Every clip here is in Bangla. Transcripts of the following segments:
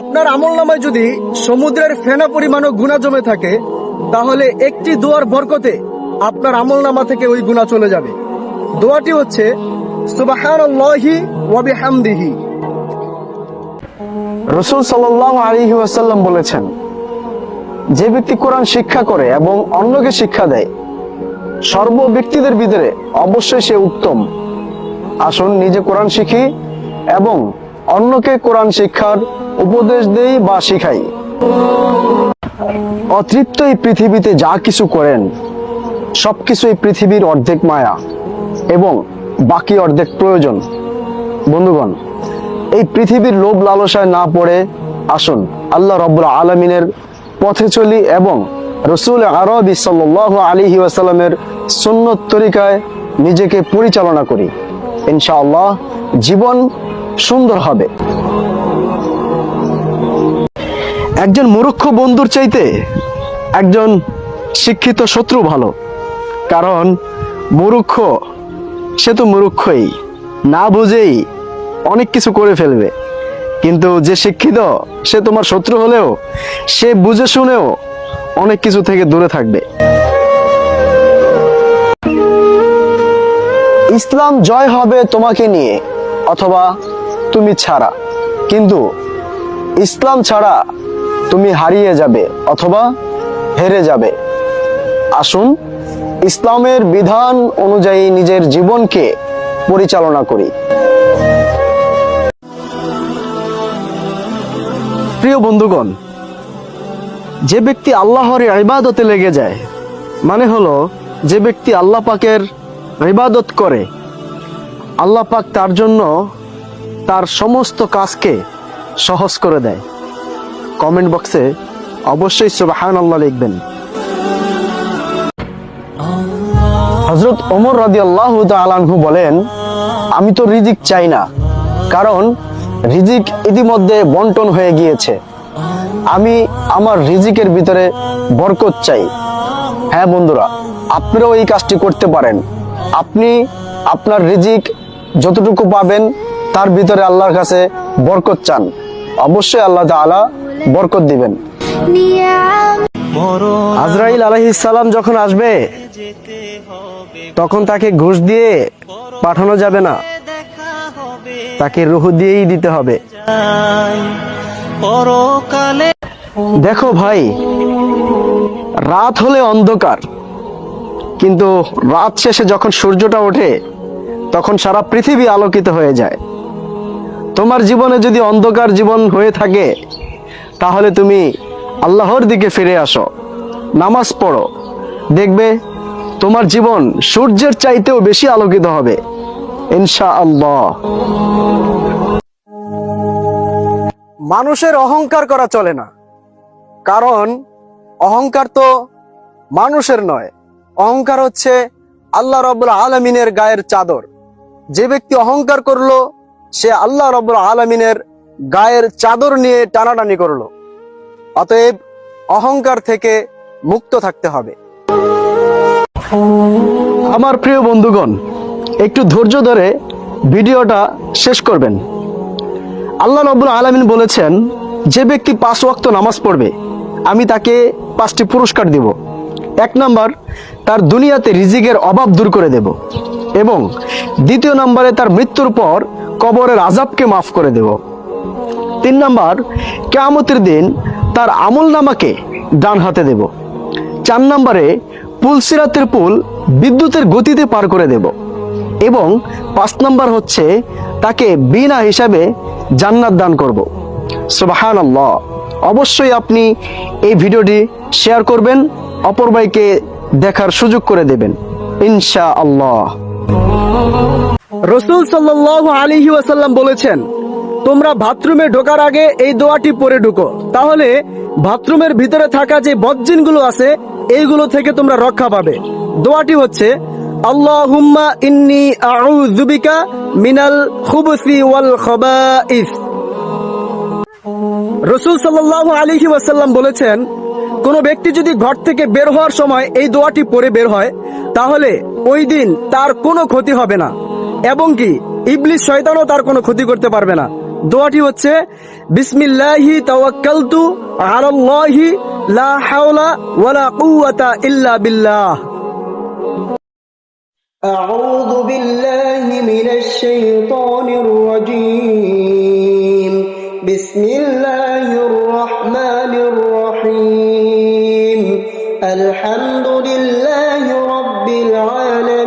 আপনার আমল নামায় যদি সমুদ্রের ফেনা পরিমাণও গুণা জমে থাকে, তাহলে একটি দোয়ার বরকতে আপনার আমল নামা থেকে ওই গুণা চলে যাবে। দোয়াটি হচ্ছে রসুল বলেছেন, যে ব্যক্তি কোরআন শিক্ষা করে এবং অন্যকে শিক্ষা দেয়, সর্ব ব্যক্তিদের ভিতরে অবশ্যই সে উত্তম। আসুন নিজে কোরআন শিখি এবং অন্যকে কোরআন শিক্ষার উপদেশ দেই বা শিখাই। অতৃপ্ত এই পৃথিবীতে যা কিছু করেন, সবকিছু এই পৃথিবীর অর্ধেক মায়া এবং বাকি অর্ধেক প্রয়োজন। বন্ধুগণ, এই পৃথিবীর লোভ লালসায় না পড়ে আসুন আল্লাহ রব্বুল আলমিনের পথে চলি এবং রসুল আরবি সাল্লাহ আলিহি ওয়াসাল্লামের সুন্নত তরিকায় নিজেকে পরিচালনা করি। ইনশাআল্লাহ জীবন সুন্দর হবে। একজন মূর্খ বন্ধুর চাইতে একজন শিক্ষিত শত্রু ভালো। কারণ মূর্খ, সে তো মূর্খই। না বুঝেই অনেক কিছু করে ফেলবে। কিন্তু যে শিক্ষিত, সে তোমার শত্রু হলেও, সে বুঝে শুনেও অনেক কিছু থেকে দূরে থাকবে। ইসলাম জয় হবে তোমাকে নিয়ে, অথবা তুমি ছাড়া। কিন্তু ইসলাম ছাড়া তুমি হারিয়ে যাবে অথবা হেরে যাবে। আসুন ইসলামের বিধান অনুযায়ী নিজের জীবনকে পরিচালনা করি। প্রিয় বন্ধুগণ, যে ব্যক্তি আল্লাহর ইবাদতে লেগে যায় মানে হলো যে ব্যক্তি আল্লাহ পাকের ইবাদত করে, আল্লাহ পাক তার জন্য তার সমস্ত কাজকে সহজ করে দেয়। কমেন্ট বক্সে অবশ্যই সুবাহান আল্লাহ লিখবেন। হজরত ওমর রাজি আল্লাহ আলানহু বলেন, আমি তো রিজিক চাই না, কারণ রিজিক ইতিমধ্যে বন্টন হয়ে গিয়েছে। আমি আমার রিজিকের ভিতরে বরকত চাই। হ্যাঁ বন্ধুরা আপনারাও এই কাজটি করতে পারেন। আপনি আপনার রিজিক যতটুকু পাবেন তার ভিতরে আল্লাহর কাছে বরকত চান। অবশ্যই আল্লাহ তাআলা বরকত দিবেন। আজরাইল আলাইহিস সালাম যখন আসবে, তখন তাকে ঘুষ দিয়ে পাঠানো যাবে না। তাকে রুহ দিয়েই দিতে হবে। দেখো ভাই, রাত হলে অন্ধকার। কিন্তু রাত শেষে যখন সূর্যটা ওঠে, তখন সারা পৃথিবী আলোকিত হয়ে যায়। তোমার জীবনে যদি অন্ধকার জীবন হয়ে থাকে, তাহলে তুমি আল্লাহর দিকে ফিরে আসো, নামাজ পড়ো। দেখবে তোমার জীবন সূর্যের চাইতেও বেশি আলোকিত হবে ইনশা আল্লাহ মানুষের অহংকার করা চলে না, কারণ অহংকার তো মানুষের নয়। অহংকার হচ্ছে আল্লাহ রব্বুল আলমিনের গায়ের চাদর। যে ব্যক্তি অহংকার করল সে আল্লাহ রব্বুল আলমিনের গায়ের চাদর নিয়ে টানাটানি করল। অতএব অহংকার থেকে মুক্ত থাকতে হবে। আমার প্রিয় বন্ধুগণ, একটু ধৈর্য ধরে ভিডিওটা শেষ করবেন। আল্লাহ রব্বুল আলমিন বলেছেন, যে ব্যক্তি পাঁচ ওয়াক্ত নামাজ পড়বে, আমি তাকে পাঁচটি পুরস্কার দিব। এক নম্বর, তার দুনিয়াতে রিজিকের অভাব দূর করে দেব এবং দ্বিতীয় নম্বরে তার মৃত্যুর পর কবরের আজাবকে মাফ করে দেব। তিন নাম্বার, কেয়ামতের দিন তার আমল নামাকে ডান হাতে দেব। চার নাম্বারে, পুলসিরাতের পুল বিদ্যুতের গতিতে পার করে দেব। এবং পাঁচ নম্বর হচ্ছে, তাকে বিনা হিসাবে জান্নাত দান করব। সুবাহান অবশ্যই আপনি এই ভিডিওটি শেয়ার করবেন, অপর ভাইকে দেখার সুযোগ করে দেবেন। ইনশা আল্লাহ রসুল সাল্লাহ আলিহি ওয়াসাল্লাম বলেছেন, তোমরা বাথরুমে ঢোকার আগে এই দোয়াটি পরে ঢুকো। তাহলে বাথরুমের ভিতরে থাকা যে বজ্জিনগুলো আছে, এইগুলো থেকে তোমরা রক্ষা পাবে। দোয়াটি হচ্ছে, আল্লাহুম্মা বলেছেন, কোন ব্যক্তি যদি ঘর থেকে বের হওয়ার সময় এই দোয়াটি পরে বের হয়, তাহলে ওই দিন তার কোনো ক্ষতি হবে না। এবং কি ইবলিশ শয়তানও তার কোনো ক্ষতি করতে পারবে না দোয়াটি হচ্ছে বিসমিল্লাহি তাওয়াক্কালতু আলাল্লাহি লা হাওলা ওয়ালা কুওয়াতা ইল্লা বিল্লাহ أعوذ بالله من الشيطان الرجيم بسم الله الرحمن الرحيم الحمد لله رب العالمين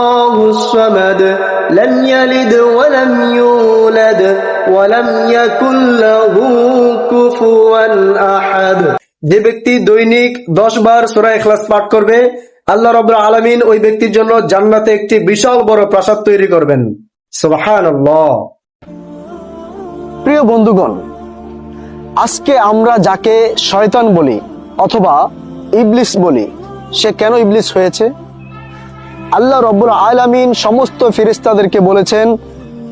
الصمد لم يلد ولم يولد ولم يكن له كفوا احد যে ব্যক্তি দৈনিক দশ বার সূরা ইখলাস পাঠ করবে আল্লাহ রাব্বুল আলামিন ওই ব্যক্তির জন্য জান্নাতে একটি বিশাল বড় প্রাসাদ তৈরি করবেন সুবহানাল্লাহ প্রিয় বন্ধুগণ আজকে আমরা যাকে শয়তান বলি অথবা ইবলিস বলি সে কেন ইবলিস হয়েছে আল্লাহ রব্বুল আলামিন সমস্ত ফিরিস্তাদেরকে বলেছেন,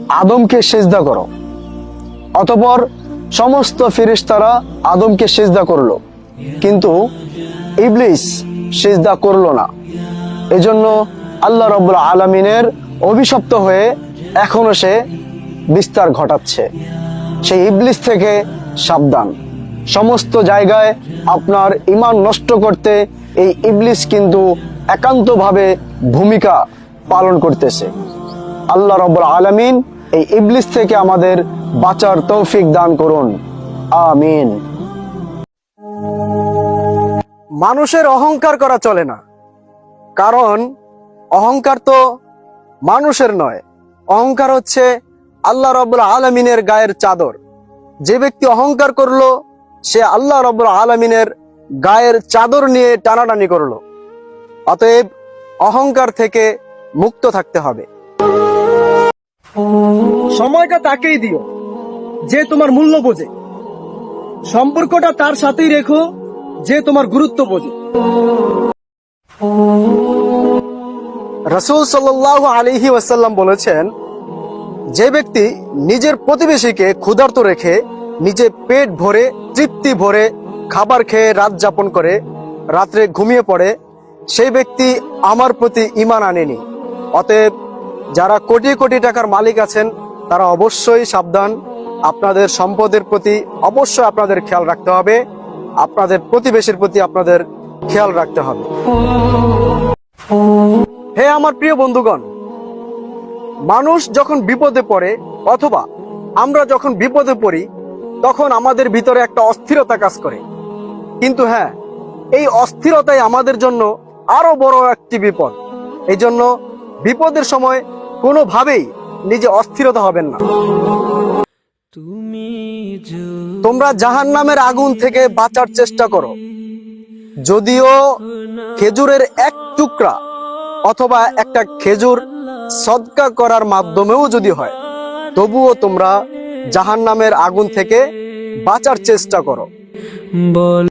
আদমকে সেজদা করো। অতপর সমস্ত ফিরিস্তারা আদমকে সেজদা করল। কিন্তু ইবলিস সেজদা করল না। এজন্য আল্লাহ রব্বুল আলমিনের অভিশপ্ত হয়ে এখনও সে বিস্তার ঘটাচ্ছে। সেই ইবলিস থেকে সাবধান। সমস্ত জায়গায় আপনার ইমান নষ্ট করতে এই ইবলিস কিন্তু একান্তভাবে ভূমিকা পালন করতেছে। আল্লাহ রব্বুল আলমিন এই ইবলিস থেকে আমাদের বাঁচার তৌফিক দান করুন। আমিন। মানুষের অহংকার করা চলে না। কারণ অহংকার তো মানুষের নয়। অহংকার হচ্ছে আল্লাহ রব্বুল আলমিনের গায়ের চাদর। যে ব্যক্তি অহংকার করল, সে আল্লাহ রব্বুল আলমিনের গায়ের চাদর নিয়ে টানাটানি করল। অতএব অহংকার থেকে মুক্ত থাকতে হবে। সময়টা তাকেই দিও যে তোমার মূল্য বোঝে। সম্পর্কটা তার সাথেই রেখো যে তোমার গুরুত্ব বোঝে। রসুল সাল্লাহ আলিহি ওয়াসাল্লাম বলেছেন যে ব্যক্তি নিজের প্রতিবেশীকে ক্ষুধার্ত রেখে নিজে পেট ভরে তৃপ্তি ভরে খাবার খেয়ে রাত যাপন করে রাত্রে ঘুমিয়ে পড়ে সেই ব্যক্তি আমার প্রতি ইমান আনেনি। অতএব যারা কোটি কোটি টাকার মালিক আছেন, তারা অবশ্যই সাবধান। আপনাদের সম্পদের প্রতি অবশ্যই আপনাদের খেয়াল রাখতে হবে। আপনাদের প্রতিবেশীর প্রতি আপনাদের খেয়াল রাখতে হবে। হে আমার প্রিয় বন্ধুগণ, মানুষ যখন বিপদে পড়ে, অথবা আমরা যখন বিপদে পড়ি, তখন আমাদের ভিতরে একটা অস্থিরতা কাজ করে। কিন্তু হ্যাঁ এই অস্থিরতাই আমাদের জন্য আরও বড় একটি বিপদ। এই জন্য বিপদের সময় কোনোভাবেই নিজে অস্থিরতা হবেন না। তোমরা জাহান নামের আগুন থেকে বাঁচার চেষ্টা করো। যদিও খেজুরের এক টুকরা অথবা একটা খেজুর সদকা করার মাধ্যমেও যদি হয়, তবুও তোমরা জাহান নামের আগুন থেকে বাঁচার চেষ্টা করো।